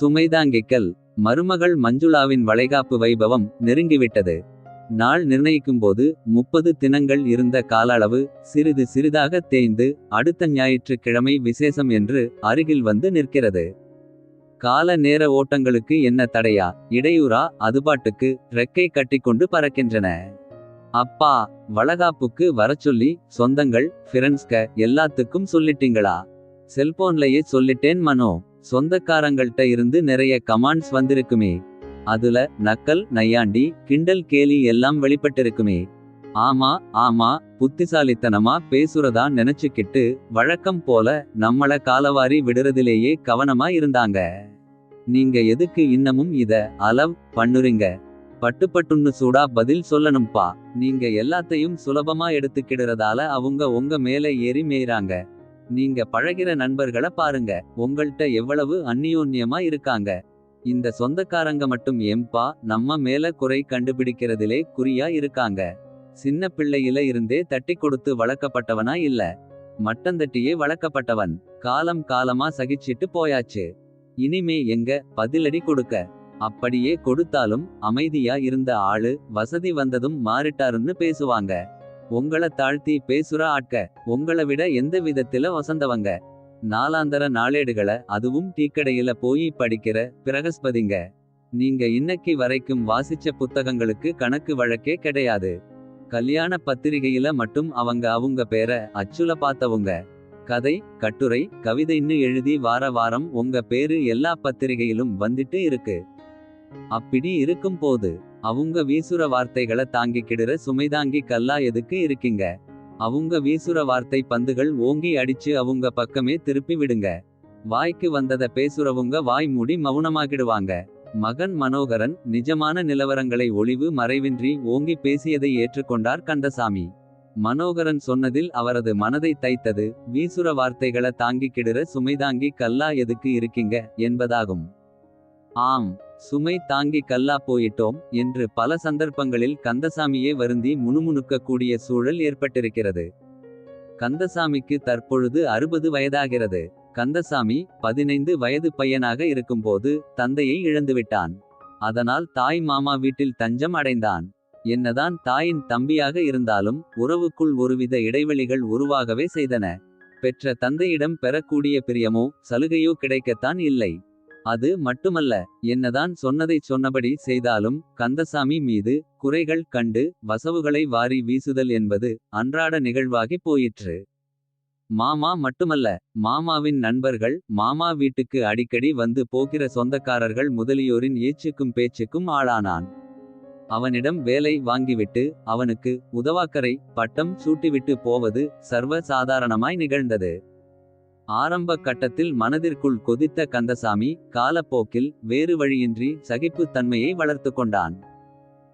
சுமைதாங்கிக்கல் மருமகள் மஞ்சுளாவின் வளைகாப்பு வைபவம் நெருங்கிவிட்டது. நாள் நிர்ணயிக்கும்போது முப்பது தினங்கள் இருந்த கால அளவு. சிறிது சிறிதாக தேய்ந்து அடுத்த ஞாயிற்றுக்கிழமை விசேஷம் என்று அருகில் வந்து நிற்கிறது. கால நேர ஓட்டங்களுக்கு என்ன தடையா இடையூறா அதுபாட்டுக்கு ரெக்கை கட்டிக்கொண்டு பறக்கின்றன. அப்பா வளகாப்புக்கு வரச்சொல்லி சொந்தங்கள் ஃபிரண்ட்ஸ்க எல்லாத்துக்கும் சொல்லிட்டீங்களா. செல்போன்லயே சொல்லிட்டேன் மனோ சொந்தக்காரங்கள்ட்ட இருந்து நிறைய கமாண்ட்ஸ் வந்திருக்குமே. அதுல நக்கல் நையாண்டி கிண்டல் கேலி எல்லாம் வெளிப்பட்டிருக்குமே. ஆமா ஆமா புத்திசாலித்தனமா பேசுறதா நினைச்சுக்கிட்டு வழக்கம் போல நம்மள காலவாரி விடுறதிலேயே கவனமா இருந்தாங்க. நீங்க எதுக்கு இன்னமும் இத அலவ் பண்ணுறீங்க. பட்டுப்பட்டுன்னு சூடா பதில் சொல்லணும்பா. நீங்க எல்லாத்தையும் சுலபமா எடுத்துக்கிடுறதால அவங்க உங்க மேல ஏறி மேய்றாங்க. நீங்க பழகிற நண்பர்கள பாருங்க உங்கள்ட்ட எவ்வளவு அந்நியோன்யமா இருக்காங்க. இந்த சொந்தக்காரங்க மட்டும் எம்பா நம்ம மேல குறை கண்டுபிடிக்கிறதிலே குறியா இருக்காங்க. சின்ன பிள்ளையில இருந்தே தட்டிக் கொடுத்து வளர்க்கப்பட்டவனா இல்ல. மட்டந்தட்டியே வளர்க்கப்பட்டவன். காலம் காலமா சகிச்சிட்டு போயாச்சு. இனிமே எங்க பதிலடி கொடுக்க. அப்படியே கொடுத்தாலும் அமைதியா இருந்த ஆளு வசதி வந்ததும் மாறிட்டாருன்னு பேசுவாங்க. உங்கள தாழ்த்தி பேசுற ஆட்க உங்கள விட எந்த விதத்தில வசந்தவங்க. நாலாந்தர நாளேடுகள அதுவும் டீக்கடையில போயி படிக்கிற பிரகஸ்பதிங்க. நீங்க இன்னைக்கு வரைக்கும் வாசிச்ச புத்தகங்களுக்கு கணக்கு வழக்கே கிடையாது. கல்யாண பத்திரிகையில மட்டும் அவங்க அவங்க பேர அச்சுல பார்த்தவங்க கதை கட்டுரை கவிதைன்னு எழுதி வார வாரம் உங்க பேரு எல்லா பத்திரிகையிலும் வந்துட்டு இருக்கு. அப்படி இருக்கும் போது அவுங்க வீசுற வார்த்தைகளை தாங்கிக்கிடுற சுமைதாங்கி கல்லா எதுக்கு இருக்கீங்க. அவுங்க வீசுற வார்த்தை பந்துகள் ஓங்கி அடிச்சு அவுங்க பக்கமே திருப்பி விடுங்க. வாய்க்கு வந்தத பேசுறவுங்க வாய் மூடி மௌனமாகிடுவாங்க மகன் மனோகரன் நிஜமான நிலவரங்களை ஒளிவு மறைவின்றி ஓங்கி பேசியதை ஏற்றுக்கொண்டார் கந்தசாமி. மனோகரன் சொன்னதில் அவரது மனதை தைத்தது வீசுற வார்த்தைகளை தாங்கிக்கிடுற சுமைதாங்கி கல்லா எதுக்கு இருக்கீங்க என்பதாகும். ஆம் சுமை தாங்கி கல்லா போயிட்டோம் என்று பல சந்தர்ப்பங்களில் கந்தசாமியே வருந்தி முணுமுணுக்கக்கூடிய சூழல் ஏற்பட்டிருக்கிறது. கந்தசாமிக்கு தற்பொழுது அறுபது வயதாகிறது. கந்தசாமி பதினைந்து வயது பையனாக இருக்கும்போது தந்தையை இழந்துவிட்டான். அதனால் தாய் மாமா வீட்டில் தஞ்சம் அடைந்தான். என்னதான் தாயின் தம்பியாக இருந்தாலும் உறவுக்குள் ஒருவித இடைவெளிகள் உருவாகவே செய்தன. பெற்ற தந்தையிடம் பெறக்கூடிய பிரியமோ சலுகையோ கிடைக்கத்தான் இல்லை. அது மட்டுமல்ல என்னதான் சொன்னதைச் சொன்னபடி செய்தாலும் கந்தசாமி மீது குறைகள் கண்டு வசவுகளை வாரி வீசுதல் என்பது அன்றாட நிகழ்வாகிப் போயிற்று. மாமா மட்டுமல்ல மாமாவின் நண்பர்கள் மாமா வீட்டுக்கு அடிக்கடி வந்து போகிற சொந்தக்காரர்கள் முதலியோரின் ஏச்சுக்கும் பேச்சுக்கும் ஆளானான். அவனிடம் வேலை வாங்கிவிட்டு அவனுக்கு உதவாக்கரை பட்டம் சூட்டிவிட்டு போவது சர்வ சாதாரணமாய் நிகழ்ந்தது. ஆரம்ப கட்டத்தில் மனதிற்குள் கொதித்த கந்தசாமி காலப்போக்கில் வேறு வழியின்றி சகிப்புத் தன்மையை வளர்த்துக் கொண்டான்.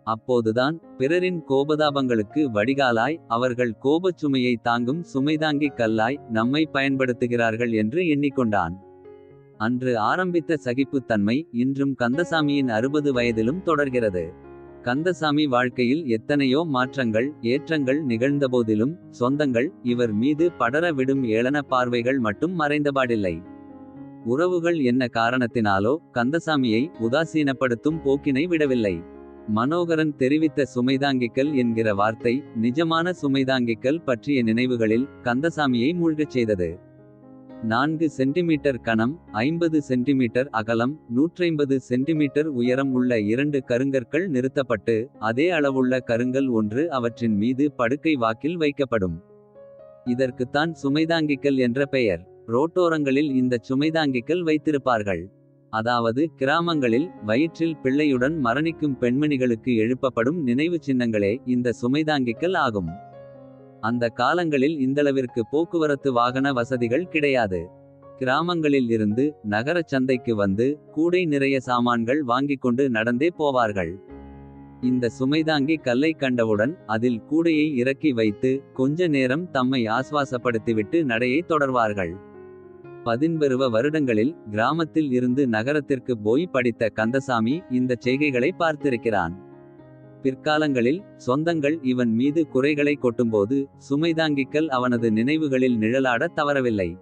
அப்போதுதான் பிறரின் கோபதாபங்களுக்கு வடிகாலாய் அவர்கள் கோபச் சுமையை தாங்கும் சுமைதாங்கி கல்லாய் நம்மை பயன்படுத்துகிறார்கள் என்று எண்ணிக்கொண்டான். அன்று ஆரம்பித்த சகிப்புத் தன்மை இன்றும் கந்தசாமியின் அறுபது வயதிலும் தொடர்கிறது. கந்தசாமி வாழ்க்கையில் எத்தனையோ மாற்றங்கள் ஏற்றங்கள் நிகழ்ந்தபோதிலும் சொந்தங்கள் இவர் மீது படர விடும் ஏளன பார்வைகள் மட்டும் மறைந்தபாடில்லை. உறவுகள் என்ன காரணத்தினாலோ கந்தசாமியை உதாசீனப்படுத்தும் போக்கினை விடவில்லை. மனோகரன் தெரிவித்த சுமைதாங்கிக்கல் என்கிற வார்த்தை நிஜமான சுமைதாங்கிக்கல் பற்றிய நினைவுகளில் கந்தசாமியை மூழ்கச் செய்தது. நான்கு சென்டிமீட்டர் கனம் ஐம்பது சென்டிமீட்டர் அகலம் நூற்றைம்பது சென்டிமீட்டர் உயரம் உள்ள இரண்டு கருங்கற்கள் நிறுத்தப்பட்டு அதே அளவுள்ள கருங்கல் ஒன்று அவற்றின் மீது படுக்கை வாக்கில் வைக்கப்படும். இதற்குத்தான் சுமைதாங்கிக்கல் என்ற பெயர். ரோட்டோரங்களில் இந்தச் சுமைதாங்கிக்கல் வைத்திருப்பார்கள். அதாவது கிராமங்களில் வயிற்றில் பிள்ளையுடன் மரணிக்கும் பெண்மணிகளுக்கு எழுப்பப்படும் நினைவுச் சின்னங்களே இந்த சுமைதாங்கிக்கல் ஆகும். அந்த காலங்களில் இந்தளவிற்கு போக்குவரத்து வாகன வசதிகள் கிடையாது. கிராமங்களில் இருந்து நகரச் சந்தைக்கு வந்து கூடை நிறைய சாமான்கள் வாங்கிக் கொண்டு நடந்தே போவார்கள். இந்த சுமைதாங்கி கல்லை கண்டவுடன் அதில் கூடையை இறக்கி வைத்து கொஞ்ச நேரம் தம்மை ஆஸ்வாசப்படுத்திவிட்டு நடையை தொடர்வார்கள். பதின்பருவ வருடங்களில் கிராமத்தில் இருந்து நகரத்திற்கு போய் படித்த கந்தசாமி இந்தச் செய்கைகளை பார்த்திருக்கிறான். பிற்காலங்களில் சொந்தங்கள் இவன் மீது குறைகளை கொட்டும்போது சுமைதாங்கிக்கல் அவனது நினைவுகளில் நிழலாடத் தவறவில்லை.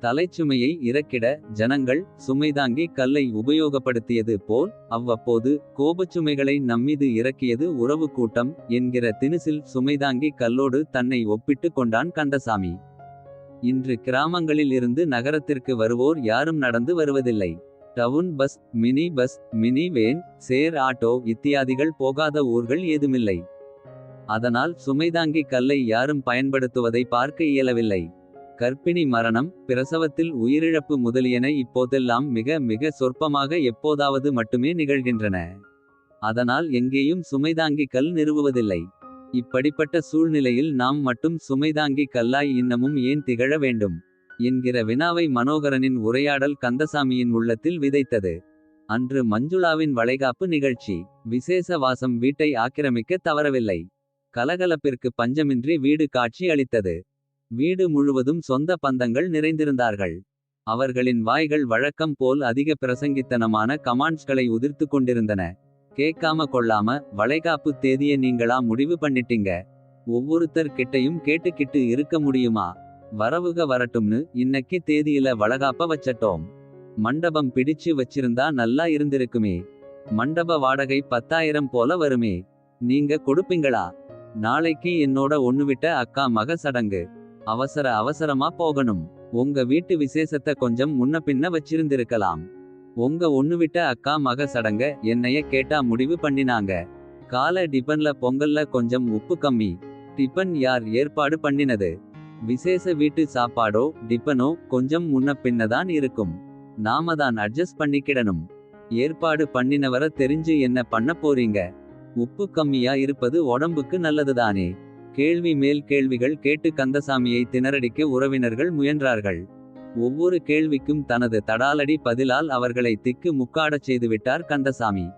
தலைச்சுமையை இறக்கிட ஜனங்கள் சுமைதாங்கி கல்லை உபயோகப்படுத்தியது போல் அவ்வப்போது கோபச்சுமைகளை நம்மீது இறக்கியது உறவு கூட்டம் என்கிற தினுசில் சுமைதாங்கி கல்லோடு தன்னை ஒப்பிட்டு கொண்டான் கந்தசாமி இன்று கிராமங்களில் இருந்து நகரத்திற்கு வருவோர் யாரும் நடந்து வருவதில்லை town bus mini bus mini van share auto இத்தியாதிகள் போகாத ஊர்கள் ஏதுமில்லை. அதனால் சுமைதாங்கி கல்லை யாரும் பயன்படுத்துவதை பார்க்க இயலவில்லை. கர்ப்பிணி மரணம் பிரசவத்தில் உயிரிழப்பு முதலியன இப்போதெல்லாம் மிக மிக சொற்பமாக எப்போதாவது மட்டுமே நிகழ்கின்றன. அதனால் எங்கேயும் சுமைதாங்கி கல் நிறுவுவதில்லை. இப்படிப்பட்ட சூழ்நிலையில் நாம் மட்டும் சுமைதாங்கி கல்லாய் இன்னமும் ஏன் திகழ வேண்டும்? என்கிற வினாவை மனோகரனின் உரையாடல் கந்தசாமியின் உள்ளத்தில் விதைத்தது. அன்று மஞ்சுளாவின் வளைகாப்பு நிகழ்ச்சி. விசேஷ வாசம் வீட்டை ஆக்கிரமிக்க தவறவில்லை. கலகலப்பிற்கு பஞ்சமின்றி வீடு காட்சி அளித்தது. வீடு முழுவதும் சொந்த பந்தங்கள் நிறைந்திருந்தார்கள். அவர்களின் வாய்கள் வழக்கம் போல் அதிக பிரசங்கித்தனமான கமாண்ட்ஸ்களை உதிர்த்து கொண்டிருந்தன. கேட்காம கொள்ளாம வளைகாப்பு தேதியை நீங்களா முடிவு பண்ணிட்டீங்க? ஒவ்வொருத்தர் கிட்டையும் கேட்டுக்கிட்டு இருக்க முடியுமா? வரவுக வரட்டும்னு இன்னைக்கு தேதியில வளகாப்ப வச்சட்டோம். மண்டபம் பிடிச்சு வச்சிருந்தா நல்லா இருந்திருக்குமே. மண்டப வாடகை பத்தாயிரம் போல வருமே. நீங்க கொடுப்பீங்களா? நாளைக்கு என்னோட ஒண்ணு விட்ட அக்கா மக சடங்கு. அவசர அவசரமா போகணும். உங்க வீட்டு விசேஷத்தை கொஞ்சம் முன்ன பின்ன வச்சிருந்திருக்கலாம். உங்க ஒண்ணு விட்ட அக்கா மக சடங்க என்னைய கேட்டா முடிவு பண்ணினாங்க. கால டிபன்ல பொங்கல்ல கொஞ்சம் உப்பு கம்மி. டிபன் யார் ஏற்பாடு பண்ணினது? விசேஷ வீட்டு சாப்பாடோ டிபனோ கொஞ்சம் முன்ன பின்னதான் இருக்கும். நாம தான் அட்ஜஸ்ட் பண்ணிக்கிடணும். ஏற்பாடு பண்ணினவர தெரிஞ்சு என்ன பண்ண போறீங்க? உப்பு கம்மியா இருப்பது உடம்புக்கு நல்லதுதானே? கேள்வி மேல் கேள்விகள் கேட்டு கந்தசாமியை திணறடிக்க உறவினர்கள் முயன்றார்கள். ஒவ்வொரு கேள்விக்கும் தனது தடாலடி பதிலால் அவர்களை திக்கு முக்காடச் செய்துவிட்டார் கந்தசாமி.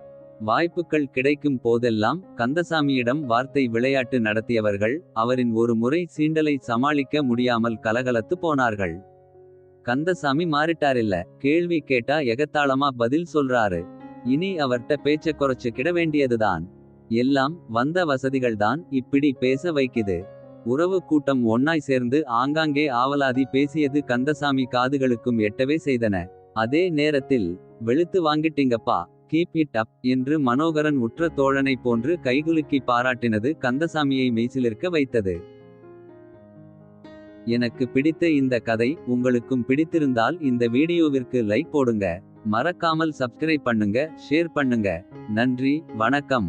வாய்ப்புகள் கிடைக்கும் போதெல்லாம் கந்தசாமியிடம் வார்த்தை விளையாட்டு நடத்தியவர்கள் அவரின் ஒரு முறை சீண்டலை சமாளிக்க முடியாமல் கலகலத்து போனார்கள். கந்தசாமி மாறிட்டாரில்ல கேள்வி கேட்டா எகத்தாளமா பதில் சொல்றாரு. இனி அவர்கிட்ட பேச்ச குறைச்சுக்கிட வேண்டியதுதான். எல்லாம் வந்த வசதிகள்தான் இப்படி பேச வைக்குது. உறவு கூட்டம் ஒன்னாய் சேர்ந்து ஆங்காங்கே ஆவலாதி பேசியது கந்தசாமி காதுகளுக்கும் எட்டவே செய்தன. அதே நேரத்தில் வெளுத்து வாங்கிட்டீங்கப்பா கீப் இட் அப் என்று மனோகரன் உற்ற தோழனை போன்று கைகுலுக்கி பாராட்டினது கந்தசாமியை மெய்சிலிருக்க வைத்தது. எனக்கு பிடித்த இந்த கதை உங்களுக்கும் பிடித்திருந்தால் இந்த வீடியோவிற்கு லைக் போடுங்க. மறக்காமல் சப்ஸ்கிரைப் பண்ணுங்க ஷேர் பண்ணுங்க. நன்றி வணக்கம்.